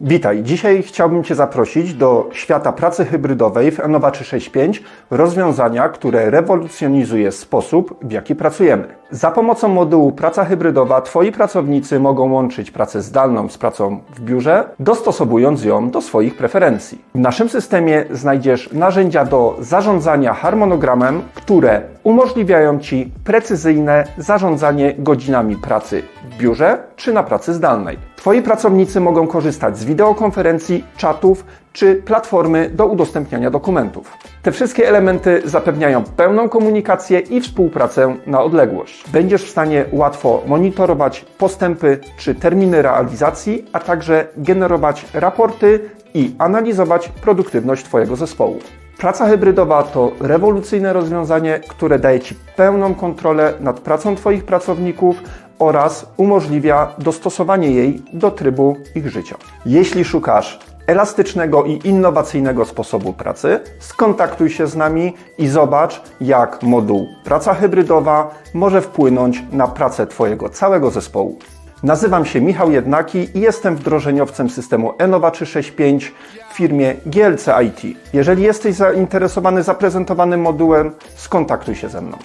Witaj. Dzisiaj chciałbym Cię zaprosić do świata pracy hybrydowej w Enova 365, rozwiązania, które rewolucjonizuje sposób, w jaki pracujemy. Za pomocą modułu Praca hybrydowa Twoi pracownicy mogą łączyć pracę zdalną z pracą w biurze, dostosowując ją do swoich preferencji. W naszym systemie znajdziesz narzędzia do zarządzania harmonogramem, które umożliwiają Ci precyzyjne zarządzanie godzinami pracy w biurze czy na pracy zdalnej. Twoi pracownicy mogą korzystać z wideokonferencji, czatów czy platformy do udostępniania dokumentów. Te wszystkie elementy zapewniają pełną komunikację i współpracę na odległość. Będziesz w stanie łatwo monitorować postępy czy terminy realizacji, a także generować raporty i analizować produktywność Twojego zespołu. Praca hybrydowa to rewolucyjne rozwiązanie, które daje Ci pełną kontrolę nad pracą Twoich pracowników oraz umożliwia dostosowanie jej do trybu ich życia. Jeśli szukasz elastycznego i innowacyjnego sposobu pracy, skontaktuj się z nami i zobacz, jak moduł praca hybrydowa może wpłynąć na pracę Twojego całego zespołu. Nazywam się Michał Jednaki i jestem wdrożeniowcem systemu Enova 365 w firmie GLC IT. Jeżeli jesteś zainteresowany zaprezentowanym modułem, skontaktuj się ze mną.